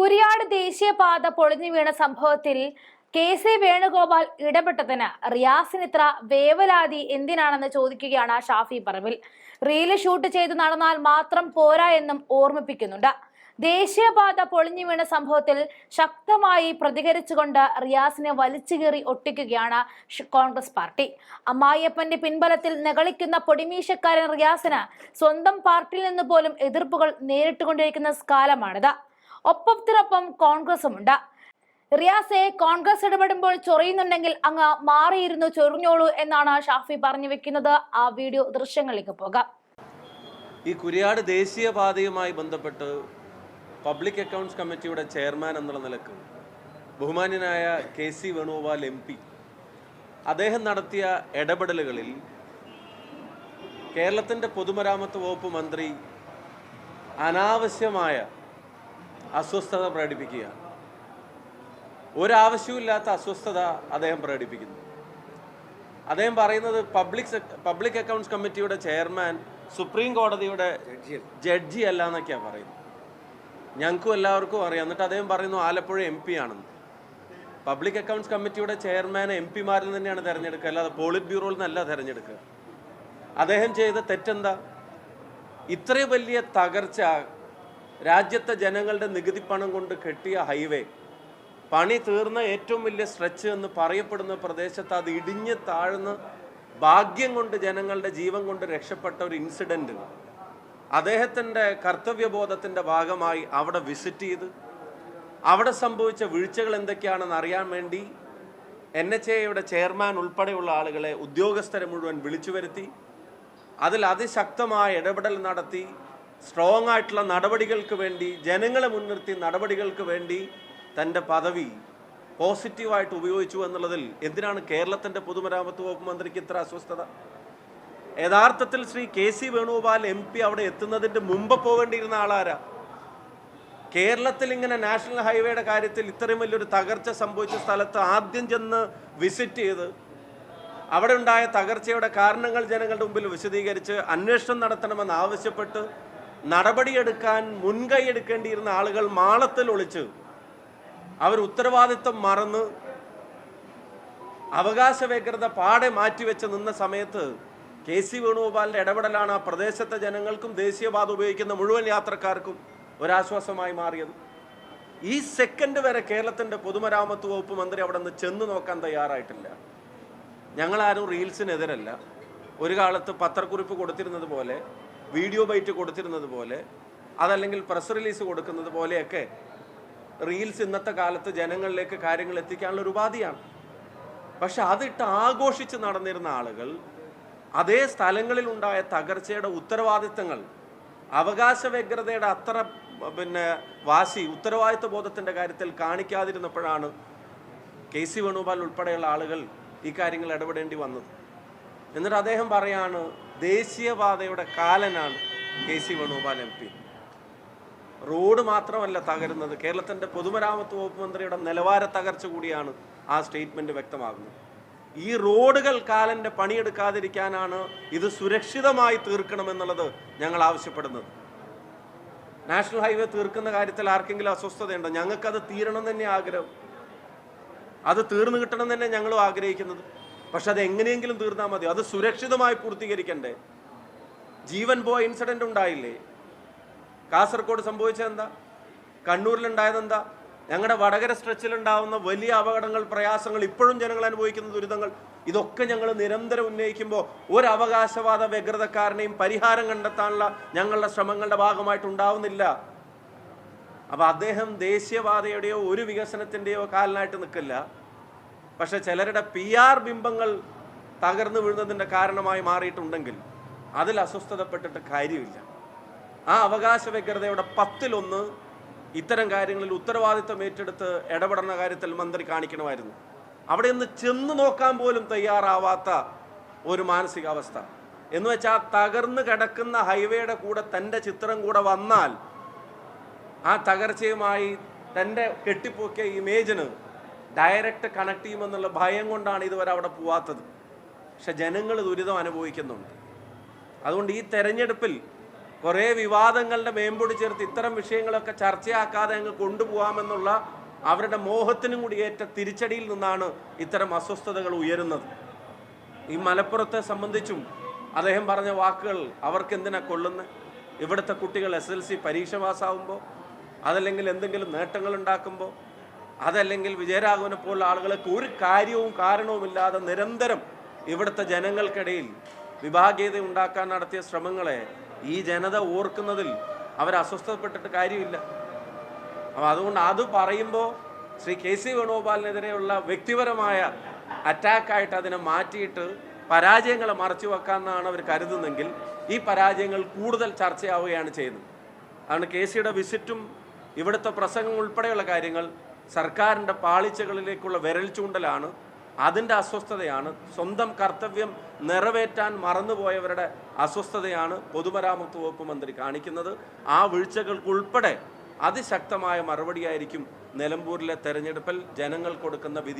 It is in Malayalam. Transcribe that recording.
കുരിയാട് ദേശീയപാത പൊളിഞ്ഞു വീണ സംഭവത്തിൽ കെ സി വേണുഗോപാൽ ഇടപെട്ടതിന് റിയാസിന് ഇത്ര വേവലാതി എന്തിനാണെന്ന് ചോദിക്കുകയാണ് ഷാഫി പറമ്പിൽ. റീൽ ഷൂട്ട് ചെയ്ത് നടന്നാൽ മാത്രം പോരാ എന്നും ഓർമ്മിപ്പിക്കുന്നുണ്ട്. ദേശീയപാത പൊളിഞ്ഞു വീണ സംഭവത്തിൽ ശക്തമായി പ്രതികരിച്ചുകൊണ്ട് റിയാസിനെ വലിച്ചുകീറി ഒട്ടിക്കുകയാണ് കോൺഗ്രസ് പാർട്ടി. അമ്മായിയപ്പന്റെ പിൻബലത്തിൽ നെകളിക്കുന്ന പൊടിമീശക്കാരൻ റിയാസിന് സ്വന്തം പാർട്ടിയിൽ നിന്ന് പോലും എതിർപ്പുകൾ നേരിട്ടുകൊണ്ടിരിക്കുന്ന കാലമാണിത്. ഒപ്പത്തിനൊപ്പം കോൺഗ്രസുമുണ്ട്. റിയാസെ കോൺഗ്രസ് ഇടപെടുമ്പോൾ ചൊറിയുന്നുണ്ടെങ്കിൽ അങ്ങ് മാറിയിരുന്നു ചൊറിഞ്ഞോളൂ എന്നാണ് ഷാഫി പറഞ്ഞു വെക്കുന്നത്. ആ വീഡിയോ ദൃശ്യങ്ങളിലേക്ക് പോകാം. ഈ കുരിയാട് ദേശീയപാതയുമായി ബന്ധപ്പെട്ട് പബ്ലിക് അക്കൗണ്ട്സ് കമ്മിറ്റിയുടെ ചെയർമാൻ എന്നുള്ള നിലയ്ക്ക് ബഹുമാന്യനായ K C Venugopal M P അദ്ദേഹം നടത്തിയ ഇടപെടലുകളിൽ കേരളത്തിന്റെ പൊതുമരാമത്ത് വകുപ്പ് മന്ത്രി അനാവശ്യമായ അസ്വസ്ഥത പ്രകടിപ്പിക്കുകയാണ് ഒരാവശ്യവുമില്ലാത്ത അസ്വസ്ഥത അദ്ദേഹം പ്രകടിപ്പിക്കുന്നു. അദ്ദേഹം പറയുന്നത് പബ്ലിക് പബ്ലിക് അക്കൗണ്ട്സ് കമ്മിറ്റിയുടെ ചെയർമാൻ സുപ്രീം കോടതിയുടെ ജഡ്ജി അല്ല. എന്നൊക്കെയാണ് പറയുന്നത്. ഞങ്ങൾക്കും എല്ലാവർക്കും അറിയാം. എന്നിട്ട് അദ്ദേഹം പറയുന്നു ആലപ്പുഴ എം പി ആണെന്ന്. പബ്ലിക് അക്കൗണ്ട്സ് കമ്മിറ്റിയുടെ ചെയർമാനെ എം പിമാരിൽ തന്നെയാണ് തിരഞ്ഞെടുക്കുക. അല്ലാതെ പോളിറ്റ് ബ്യൂറോയിൽ നിന്നല്ല തിരഞ്ഞെടുക്കുക. അദ്ദേഹം ചെയ്ത തെറ്റെന്താ? ഇത്രയും വലിയ തകർച്ച രാജ്യത്തെ ജനങ്ങളുടെ നികുതി പണം കൊണ്ട് കെട്ടിയ ഹൈവേ പണി തീർന്ന ഏറ്റവും വലിയ സ്ട്രെച്ച് എന്ന് പറയപ്പെടുന്ന പ്രദേശത്ത് അത് ഇടിഞ്ഞ് താഴ്ന്ന് ഭാഗ്യം കൊണ്ട് ജനങ്ങളുടെ ജീവൻ കൊണ്ട് രക്ഷപ്പെട്ട ഒരു ഇൻസിഡന്റ് അദ്ദേഹത്തിന്റെ കർത്തവ്യബോധത്തിന്റെ ഭാഗമായി അവിടെ വിസിറ്റ് ചെയ്ത് അവിടെ സംഭവിച്ച വീഴ്ചകൾ എന്തൊക്കെയാണെന്ന് അറിയാൻ വേണ്ടി എൻ എച്ച് എയുടെ ചെയർമാൻ ഉൾപ്പെടെയുള്ള ആളുകളെ ഉദ്യോഗസ്ഥരെ മുഴുവൻ വിളിച്ചു വരുത്തി അതിൽ അതിശക്തമായ ഇടപെടൽ നടത്തി സ്ട്രോങ് ആയിട്ടുള്ള നടപടികൾക്ക് വേണ്ടി ജനങ്ങളെ മുൻനിർത്തി നടപടികൾക്ക് വേണ്ടി തന്റെ പദവി പോസിറ്റീവായിട്ട് ഉപയോഗിച്ചു എന്നുള്ളതിൽ എന്തിനാണ് കേരളത്തിന്റെ പൊതുമരാമത്ത് വകുപ്പ് മന്ത്രിക്ക് ഇത്ര അസ്വസ്ഥത? യഥാർത്ഥത്തിൽ Shri K C Venugopal M P അവിടെ എത്തുന്നതിന്റെ മുമ്പ് പോകേണ്ടിയിരുന്ന ആളാരാ? കേരളത്തിൽ ഇങ്ങനെ നാഷണൽ ഹൈവേയുടെ കാര്യത്തിൽ ഇത്രയും വലിയൊരു തകർച്ച സംഭവിച്ച സ്ഥലത്ത് ആദ്യം ചെന്ന് വിസിറ്റ് ചെയ്ത് അവിടെ ഉണ്ടായ തകർച്ചയുടെ കാരണങ്ങൾ ജനങ്ങളുടെ മുമ്പിൽ വിശദീകരിച്ച് അന്വേഷണം നടത്തണമെന്ന് ആവശ്യപ്പെട്ട് നടപടിയെടുക്കാൻ മുൻകൈ എടുക്കേണ്ടിയിരുന്ന ആളുകൾ മാളത്തിൽ ഒളിച്ച് അവർ ഉത്തരവാദിത്വം മറന്ന് അവകാശ വ്യഗ്രത പാടെ മാറ്റിവെച്ച് നിന്ന സമയത്ത് കെ സി വേണുഗോപാലിന്റെ ഇടപെടലാണ് ആ പ്രദേശത്തെ ജനങ്ങൾക്കും ദേശീയപാത ഉപയോഗിക്കുന്ന മുഴുവൻ യാത്രക്കാർക്കും ഒരാശ്വാസമായി മാറിയത്. ഈ സെക്കൻഡ് വരെ കേരളത്തിന്റെ പൊതുമരാമത്ത് വകുപ്പ് മന്ത്രി അവിടെ നിന്ന് ചെന്ന് നോക്കാൻ തയ്യാറായിട്ടില്ല. ഞങ്ങളാരും റീൽസിനെതിരല്ല ഒരു കാലത്ത് പത്രക്കുറിപ്പ് കൊടുത്തിരുന്നത് പോലെ വീഡിയോ ബൈറ്റ് കൊടുത്തിരുന്നത് പോലെ അതല്ലെങ്കിൽ പ്രസ് റിലീസ് കൊടുക്കുന്നത് പോലെയൊക്കെ റീൽസ് ഇന്നത്തെ കാലത്ത് ജനങ്ങളിലേക്ക് കാര്യങ്ങൾ എത്തിക്കാനുള്ള ഒരു ഉപാധിയാണ്. പക്ഷെ അതിട്ട് ആഘോഷിച്ച് നടന്നിരുന്ന ആളുകൾ അതേ സ്ഥലങ്ങളിൽ ഉണ്ടായ തകർച്ചയുടെ ഉത്തരവാദിത്തങ്ങൾ അവകാശ വ്യഗ്രതയുടെ അത്ര പിന്നെ വാശി ഉത്തരവാദിത്വ ബോധത്തിന്റെ കാര്യത്തിൽ കാണിക്കാതിരുന്നപ്പോഴാണ് കെ സി വേണുഗോപാൽ ഉൾപ്പെടെയുള്ള ആളുകൾ ഈ കാര്യങ്ങൾ ഇടപെടേണ്ടി വന്നത്. എന്നിട്ട് അദ്ദേഹം പറയാണ് ദേശീയപാതയുടെ കാലനാണ് K C Venugopal M P. Road മാത്രമല്ല തകരുന്നത്. കേരളത്തിന്റെ പൊതുമരാമത്ത് വകുപ്പ് മന്ത്രിയുടെ നിലവാര തകർച്ച കൂടിയാണ് ആ സ്റ്റേറ്റ്മെന്റ് വ്യക്തമാകുന്നത്. ഈ റോഡുകൾ കാലന്റെ പണിയെടുക്കാതിരിക്കാനാണ് ഇത് സുരക്ഷിതമായി തീർക്കണമെന്നുള്ളത് ഞങ്ങൾ ആവശ്യപ്പെടുന്നത്. നാഷണൽ ഹൈവേ തീർക്കുന്ന കാര്യത്തിൽ ആർക്കെങ്കിലും അസ്വസ്ഥതയുണ്ടോ? ഞങ്ങൾക്കത് തീരണം തന്നെ ആഗ്രഹം. അത് തീർന്നു കിട്ടണം തന്നെ ഞങ്ങളും ആഗ്രഹിക്കുന്നത്. പക്ഷെ അത് എങ്ങനെയെങ്കിലും തീർന്നാൽ മതി. അത് സുരക്ഷിതമായി പൂർത്തീകരിക്കണ്ടേ? ജീവൻ പോയ ഇൻസിഡന്റ് ഉണ്ടായില്ലേ? കാസർഗോഡ് സംഭവിച്ചത് എന്താ? കണ്ണൂരിലുണ്ടായത് എന്താ ഞങ്ങളുടെ വടകര സ്ട്രെച്ചിൽ ഉണ്ടാവുന്ന വലിയ അപകടങ്ങൾ പ്രയാസങ്ങൾ ഇപ്പോഴും ജനങ്ങൾ അനുഭവിക്കുന്ന ദുരിതങ്ങൾ ഇതൊക്കെ ഞങ്ങൾ നിരന്തരം ഉന്നയിക്കുമ്പോൾ ഒരു അവകാശവാദ വ്യഗ്രതക്കാരനെയും പരിഹാരം കണ്ടെത്താനുള്ള ഞങ്ങളുടെ ശ്രമങ്ങളുടെ ഭാഗമായിട്ടുണ്ടാവുന്നില്ല. അപ്പൊ അദ്ദേഹം ദേശീയവാദയുടെയോ ഒരു വികസനത്തിന്റെയോ കാലനായിട്ട് നിൽക്കില്ല. പക്ഷെ ചിലരുടെ പി ആർ ബിംബങ്ങൾ തകർന്നു വീഴുന്നതിന്റെ കാരണമായി മാറിയിട്ടുണ്ടെങ്കിൽ അതിൽ അസ്വസ്ഥതപ്പെട്ടിട്ട് കാര്യമില്ല. ആ അവകാശ വ്യഗ്രതയുടെ പത്തിലൊന്ന് ഇത്തരം കാര്യങ്ങളിൽ ഉത്തരവാദിത്തം ഏറ്റെടുത്ത് ഇടപെടുന്ന കാര്യത്തിൽ മന്ത്രി കാണിക്കണമായിരുന്നു. അവിടെ നിന്ന് ചെന്ന് നോക്കാൻ പോലും തയ്യാറാവാത്ത ഒരു മാനസികാവസ്ഥ. എന്ന് വെച്ചാൽ തകർന്നു കിടക്കുന്ന ഹൈവേയുടെ കൂടെ തന്റെ ചിത്രം കൂടെ വന്നാൽ ആ തകർച്ചയുമായി തന്റെ കെട്ടിപ്പോക്കിയ ഇമേജിന് ഡയറക്റ്റ് കണക്ട് ചെയ്യുമെന്നുള്ള ഭയം കൊണ്ടാണ് ഇതുവരെ അവിടെ പോവാത്തത്. പക്ഷെ ജനങ്ങൾ ദുരിതം അനുഭവിക്കുന്നുണ്ട്. അതുകൊണ്ട് ഈ തെരഞ്ഞെടുപ്പിൽ കുറേ വിവാദങ്ങളുടെ മേമ്പൊടി ചേർത്ത് ഇത്തരം വിഷയങ്ങളൊക്കെ ചർച്ചയാക്കാതെ അങ്ങ് കൊണ്ടുപോകാമെന്നുള്ള അവരുടെ മോഹത്തിനും കൂടി ഏറ്റ തിരിച്ചടിയിൽ നിന്നാണ് ഇത്തരം അസ്വസ്ഥതകൾ ഉയരുന്നത്. ഈ മലപ്പുറത്തെ സംബന്ധിച്ചും അദ്ദേഹം പറഞ്ഞ വാക്കുകൾ അവർക്ക് എന്തിനാ കൊള്ളുന്നത് ഇവിടുത്തെ കുട്ടികൾ എസ് എൽ സി പരീക്ഷ പാസ്സാവുമ്പോൾ അതല്ലെങ്കിൽ എന്തെങ്കിലും നേട്ടങ്ങൾ ഉണ്ടാക്കുമ്പോൾ അതല്ലെങ്കിൽ വിജയരാഘവനെ പോലുള്ള ആളുകളൊക്കെ ഒരു കാര്യവും കാരണവുമില്ലാതെ നിരന്തരം ഇവിടുത്തെ ജനങ്ങൾക്കിടയിൽ വിഭാഗീയത ഉണ്ടാക്കാൻ നടത്തിയ ശ്രമങ്ങളെ ഈ ജനത ഓർക്കുന്നതിൽ അവർ അസ്വസ്ഥപ്പെട്ടിട്ട് കാര്യമില്ല. അപ്പം അതുകൊണ്ട് അത് പറയുമ്പോൾ ശ്രീ കെ സി വേണുഗോപാലിനെതിരെയുള്ള വ്യക്തിപരമായ അറ്റാക്കായിട്ട് അതിനെ മാറ്റിയിട്ട് പരാജയങ്ങളെ മറച്ചു വെക്കാമെന്നാണ് അവർ കരുതുന്നെങ്കിൽ ഈ പരാജയങ്ങൾ കൂടുതൽ ചർച്ചയാവുകയാണ് ചെയ്യുന്നത്. അതുകൊണ്ട് കെ സിയുടെ വിസിറ്റും ഇവിടുത്തെ പ്രസംഗം ഉൾപ്പെടെയുള്ള കാര്യങ്ങൾ സർക്കാരിന്റെ പാളിച്ചകളിലേക്കുള്ള വിരൽ ചൂണ്ടലാണ് അതിന്റെ അസ്വസ്ഥതയാണ് സ്വന്തം കർത്തവ്യം നിറവേറ്റാൻ മറന്നുപോയവരുടെ അസ്വസ്ഥതയാണ് പൊതുമരാമത്ത് വകുപ്പ് മന്ത്രി കാണിക്കുന്നത്. ആ വീഴ്ചകൾക്കുൾപ്പെടെ അതിശക്തമായ മറുപടിയായിരിക്കും നിലമ്പൂരിലെ തെരഞ്ഞെടുപ്പിൽ ജനങ്ങൾ കൊടുക്കുന്ന വിധി